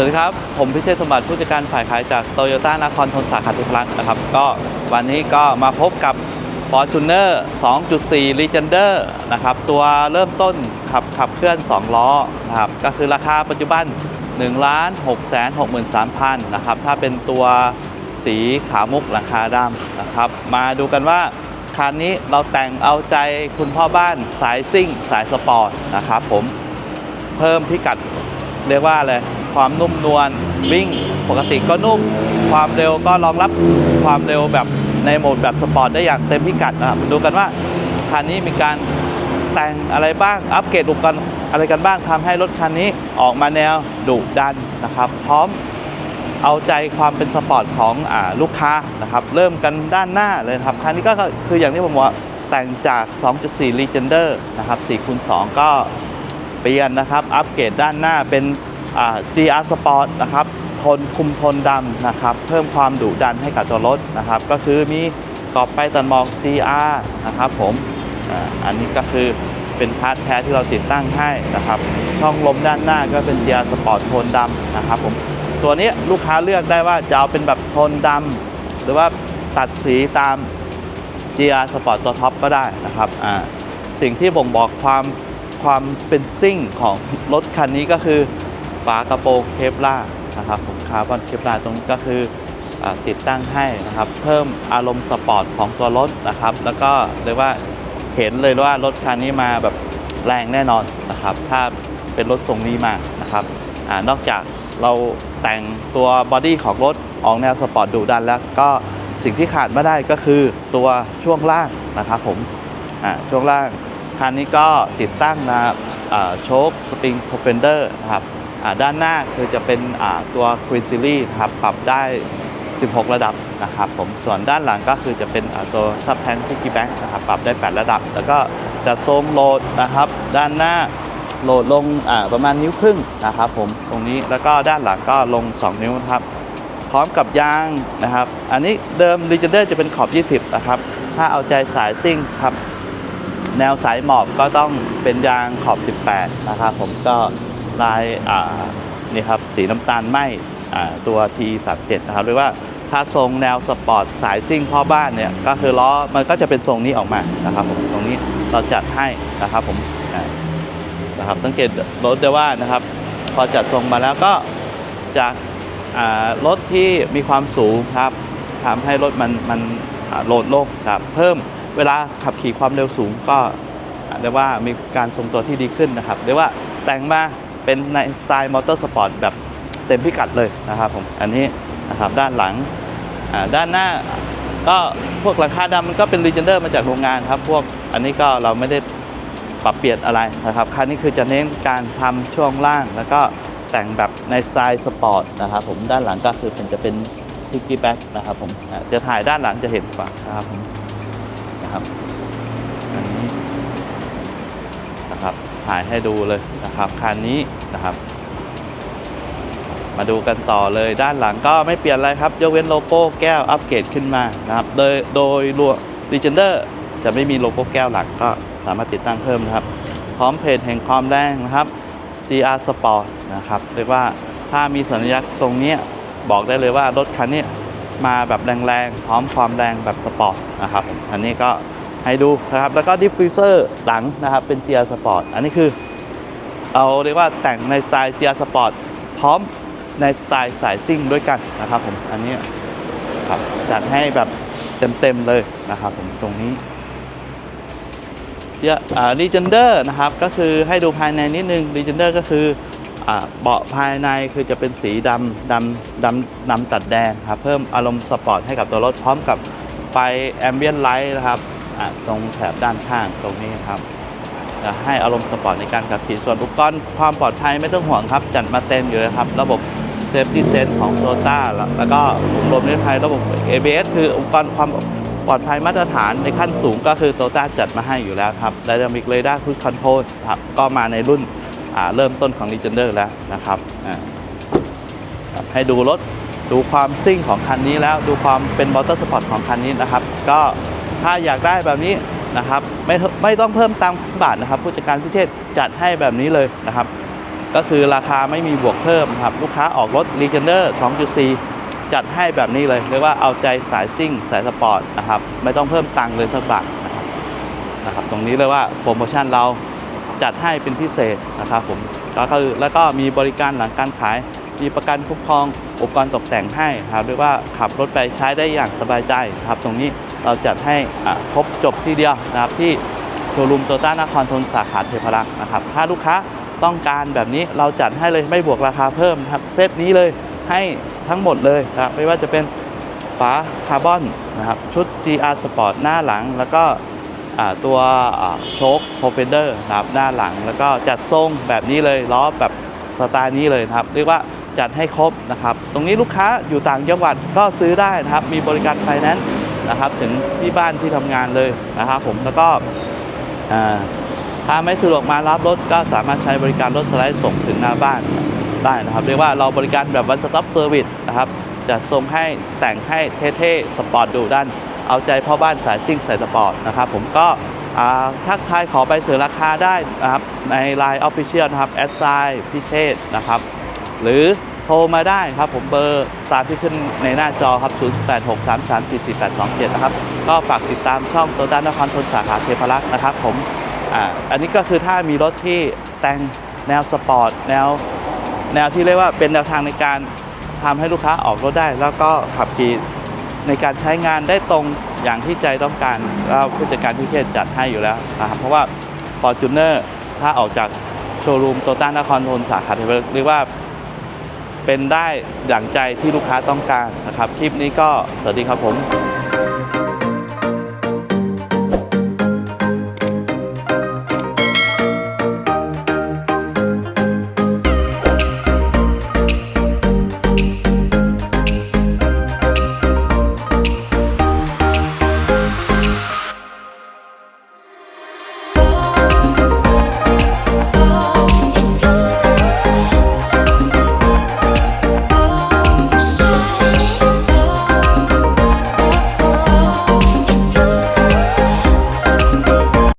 วัสดีครับ ผมพิเชษสมบัติผู้จัดการฝ่ายขายจากโตโยต้านครทนสาขาเทพรัตน์นะครับ ก็วันนี้ก็มาพบกับ Fortuner 2.4 Legender นะครับ ตัวเริ่มต้นขับขับเคลื่อน 2 ล้อนะครับ ก็คือราคาปัจจุบัน 1 6 6 3 0 0 0 นะครับ ถ้าเป็นตัวสีขาวมุกราคาดำนะครับ มาดูกันว่าคันนี้เราแต่งเอาใจคุณพ่อบ้านสายซิ่ง สายสปอร์ตนะครับผมเพิ่มพิกัด เรียกว่าอะไรความนุ่มนวลวิ่งปกติก็นุ่ม ความเร็วก็รองรับความเร็วแบบในโหมดแบบสปอร์ตได้อย่างเต็มพิกัดนะครับดูกันว่าคันนี้มีการแต่งอะไรบ้างอัปเกรดอุปกรณ์อะไรกันบ้างทำให้รถคันนี้ออกมาแนวดุดันนะครับ พร้อมเอาใจความเป็นสปอร์ตของอลูกค้านะครับ เริ่มกันด้านหน้าเลยครับ คันนี้ก็คืออย่างที่ผมบอกว่าแต่งจาก 2.4 Legender นะครับ4คูณ2ก็ เปลี่ยนนะครับ อัปเกรดด้านหน้าเป็น GR Sport นะครับทนคุมทนดำนะครับ เพิ่มความดุดันให้กับตัวรถนะครับ ก็คือมีกรอบไฟตัดหมอก GR นะครับผมอ,อันนี้ก็คือเป็นพาร์ทแท้ที่เราติดตั้งให้นะครับ ช่องลมด้านหน้าก็เป็น GR Sport โทนดำนะครับผมตัวนี้ลูกค้าเลือกได้ว่าจะเอาเป็นแบบโทนดำหรือว่าตัดสีตาม GR Sport ตัวท็อปก็ได้นะครับสิ่งที่บ่งบอกความ ความเป็นซิ่งของรถคันนี้ก็คือฝากระโปรงเคปลาร์นะครับผมคาร์บอนเคปลาร์ตรงนี้ก็คืออติดตั้งให้นะครับ เพิ่มอารมณ์สปอร์ตของตัวรถนะครับ แล้วก็เรียกว่าเห็นเลยว่ารถคันนี้มาแบบแรงแน่นอนนะครับ ถ้าเป็นรถทรงนี้มานะครับอนอกจากเราแต่งตัวบอดี้ของรถออกแนวสปอร์ตดุดันแล้วก็สิ่งที่ขาดไม่ได้ก็คือตัวช่วงล่างนะครับผมอ่าช่วงล่าง คันนี้ก็ติดตั้งนะครับอ่าโชคสปริงโปรเฟนเดอร์นะครับด้านหน้าคือจะเป็นตัว Queen Series นะครับปรับได้ 16 ระดับนะครับผมส่วนด้านหลังก็คือจะเป็นตัว Sub Tank Piggy Bank นะครับปรับได้ 8 ระดับ แล้วก็จะทรงโหลดนะครับ ด้านหน้าโหลดลงประมาณนิ้วครึ่งนะครับผมตรงนี้แล้วก็ด้านหลังก็ลง 2 นิ้วครับ พร้อมกับยางนะครับ อันนี้เดิม Legender จะเป็นขอบ 20 นะครับ ถ้าเอาใจสายซิ่งครับ แนวสายหมอบก็ต้องเป็นยางขอบ 18 นะครับผมก็ลายนี่ครับสีน้ำตาลไหมอ่าตัว T37 นะครับหรือว่าถ้าทรงแนวสปอร์ตสายซิ่งพ่อบ้านเนี่ยก็คือล้อมันก็จะเป็นทรงนี้ออกมานะครับผมตรงนี้เราจัดให้นะครับผมนะครับสังเกตรถได้ว่านะครับ พอจัดทรงมาแล้วก็จากรถที่มีความสูงครับทำให้รถมันมันโหลดโลงครับเพิ่ม เวลาขับขี่ความเร็วสูงก็เรียกว่ามีการทรงตัวที่ดีขึ้นนะครับเรียกว่าแต่งมาเป็นในสไตล์มอเตอร์สปอร์ตแบบเต็มพิกัดเลยนะครับผมอันนี้นะครับด้านหลังด้านหน้าก็พวกหลังคาดำมันก็เป็น Legender มาจากโรงงานครับ พวกอันนี้ก็เราไม่ได้ปรับเปลี่ยนอะไรนะครับคันนี้คือจะเน้นการทำช่วงล่าง แล้วก็แต่งแบบในสไตล์สปอร์ตนะครับผมด้านหลังก็คือเป็นจะเป็นพิกกี้แบ็กนะครับผมจะถ่ายด้านหลังจะเห็นกว่านะครับผม นะครับ อันนี้นะครับถ่ายให้ดูเลยนะครับคันนี้นะครับ มาดูกันต่อเลยด้านหลังก็ไม่เปลี่ยนอะไรครับ ยกเว้นโลโก้แก้วอัปเกรดขึ้นมานะครับ โดยโดยรวม Legender จะไม่มีโลโก้แก้วหลักก็สามารถติดตั้งเพิ่มนะครับ พร้อมเพจแห่งความแรงนะครับ GR Sport นะครับเรียกว่าถ้ามีสัญลักษณ์ตรงนี้บอกได้เลยว่ารถคันนี้ มาแบบแรงๆ พร้อมความแรงแบบสปอร์ตนะครับ อันนี้ก็ให้ดูนะครับ แล้วก็ดิฟฟิวเซอร์หลังนะครับ เป็น GR Sport อันนี้คือ เอาเรียกว่าแต่งในสไตล์ GR Sport พร้อมในสไตล์สายซิ่งด้วยกันนะครับผมอันนี้ครับจัดให้แบบเต็มๆเลยนะครับผมตรงนี้เยอะอ่า Legender นะครับ ก็คือให้ดูภายในนิดนึง Legender ก็คือ เบาะภายในคือจะเป็นสีดำดำดำดำตัดแดงครับเพิ่มอารมณ์สปอร์ตให้กับตัวรถพร้อมกับไฟแอมเบียนไลท์นะครับตรงแถบด้านข้างตรงนี้ครับจะให้อารมณ์สปอร์ตในการขับขี่ส่วนอุปกรณ์ความปลอดภัยไม่ต้องห่วงครับ จัดมาเต็มอยู่เลยครับ ระบบ Safety Sense ของ t o y o t a แล้วแล้วก็อบรมนิรภัยระบบ ABS คืออุปกรณ์ความปลอดภัยมาตรฐานในขั้นสูงก็คือ t o y o t a จัดมาให้อยู่แล้วครับ Dynamic Radar Cruise Control ครับก็มาในรุ่นาเริ่มต้นของ Legender แล้วนะครับให้ดูรถดูความซิ่งของคันนี้แล้วดูความเป็นมอเตอร์สปอร์ตของคันนี้นะครับ ก็ถ้าอยากได้แบบนี้นะครับไม่ไม่ต้องเพิ่มตามบาทนะครับ ผู้จัดการพิเชษจัดให้แบบนี้เลยนะครับ ก็คือราคาไม่มีบวกเพิ่มครับ ลูกค้าออกรถ l e g e n d e r 2.4 จัดให้แบบนี้เลยเรียกว่าเอาใจสายซิ่งสายสปอร์ตนะครับ ไม่ต้องเพิ่มตังค์เลยสักบาทนะครับนะครับ ตรงนี้เลยว่าโปรโมชั่นเรา จัดให้เป็นพิเศษนะครับผมก็คือแล้วก็มีบริการหลังการขาย มีประกันคุ้มครองอุปกรณ์ตกแต่งให้ครับเรียกว่าขับรถไปใช้ได้อย่างสบายใจครับ ตรงนี้เราจัดให้ครบจบที่เดียวนะครับที่โชว์รูมโตต้านครทนสาขาเทพรักษ์นะครับถ้าลูกค้าต้องการแบบนี้เราจัดให้เลยไม่บวกราคาเพิ่มครับเซตนี้เลยให้ทั้งหมดเลยนะครับไม่ว่าจะเป็นฝาคาร์บอนนะครับชุด GR Sport หน้าหลังแล้วก็ ตัวโชคโ o เฟนเดอร์นะครับหน้าหลัง แล้วก็จัดทรงแบบนี้เลยล้อแบบสไตล์นี้เลยนะครับ เรียกว่าจัดให้ครบนะครับ ตรงนี้ลูกค้าอยู่ต่างจังหวัดก็ซื้อได้นะครับ มีบริการไฟแนนซ์นะครับถึงที่บ้านที่ทำงานเลยนะครับผมแล้วก็ถ้าไม่สะดวกมารับรถก็สามารถใช้บริการรถสไลด์ส่งถึงหน้าบ้านได้นะครับ เรียกว่าเราบริการแบบ one stop service นะครับ จัดทรงให้แต่งให้เท่ๆสปอร์ตดูด้าน เอาใจพ่อบ้านสายซิ่งสายสปอร์ตนะครับผมก็อ่าทักทายขอไปเสนอราคาได้นะครับใน Line Official นะครับแอดไซพิเชษนะครับหรือโทรมาได้ครับผมเบอร์ตามที่ขึ้นในหน้าจอครับ 0863344827 นะครับ ก็ฝากติดตามช่องโตต้านครทนสาขาเทพรักษ์นะครับผมออันนี้ก็คือถ้ามีรถที่แต่งแนวสปอร์ตแนวแนวที่เรียกว่าเป็นแนวทางในการ ทำให้ลูกค้าออกรถได้ แล้วก็ขับขี่ในการใช้งานได้ตรงอย่างที่ใจต้องการแล้วผู้จัดการที่เขตจัดให้อยู่แล้วนะครับเพราะว่า f o r t u n e r ถ้าออกจากโชว์รูมโตต้านครทนสาขาเทพเรียกว่าเป็นได้อย่างใจที่ลูกค้าต้องการนะครับ คลิปนี้ก็สวัสดีครับผม